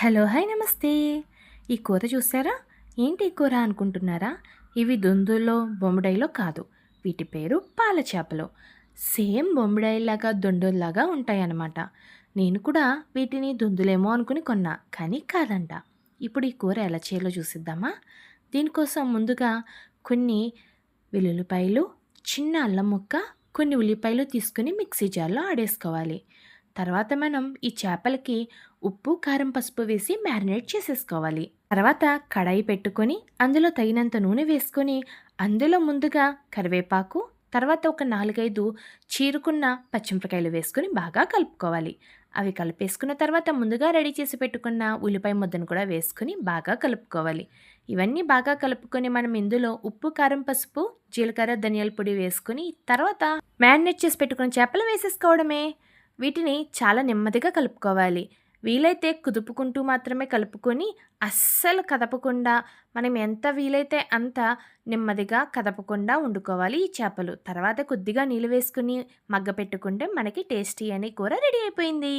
Hello hi నమస్తే. ఈ కూర చూసారా? ఏంటి ఈ కూర అనుకుంటున్నారా? ఇవి దొందుల్లో బొమ్మడాయిలో కాదు. వీటి పేరు పాల చేపలు సేమ్ బొమ్మడాయిలాగా దొండుల్లాగా ఉంటాయన్నమాట. నేను కూడా వీటిని దొందులేమో అనుకుని కొన్నా కానీ కాదంట. ఇప్పుడు ఈ కూర ఎలా చేయాలో చూసిద్దామా? దీనికోసం ముందుగా కొన్ని వెల్లుల్లిపాయలు చిన్న అల్లం ముక్క కొన్ని ఉల్లిపాయలు తీసుకుని మిక్సీ జార్లో ఆడేసుకోవాలి. తర్వాత మనం ఈ చేపలకి ఉప్పు కారం పసుపు వేసి మ్యారినేట్ చేసేసుకోవాలి. తర్వాత కడాయి పెట్టుకొని అందులో తగినంత నూనె వేసుకొని అందులో ముందుగా కరివేపాకు తర్వాత ఒక నాలుగైదు చీరుకున్న పచ్చిమిరపకాయలు వేసుకొని బాగా కలుపుకోవాలి. అవి కలిపేసుకున్న తర్వాత ముందుగా రెడీ చేసి పెట్టుకున్న ఉల్లిపాయ ముద్దను కూడా వేసుకొని బాగా కలుపుకోవాలి. ఇవన్నీ బాగా కలుపుకొని మనం ఇందులో ఉప్పు కారం పసుపు జీలకర్ర ధనియాల పొడి వేసుకొని తర్వాత మ్యారినేట్ చేసి పెట్టుకున్న చేపలు వేసేసుకోవడమే. వీటిని చాలా నెమ్మదిగా కలుపుకోవాలి. వీలైతే కుదుపుకుంటూ మాత్రమే కలుపుకొని అస్సలు కదపకుండా మనం ఎంత వీలైతే అంత నెమ్మదిగా కదపకుండా వండుకోవాలి ఈ చేపలు. తర్వాత కొద్దిగా నీళ్ళు వేసుకుని మగ్గ పెట్టుకుంటే మనకి టేస్టీ అని కూర రెడీ అయిపోయింది.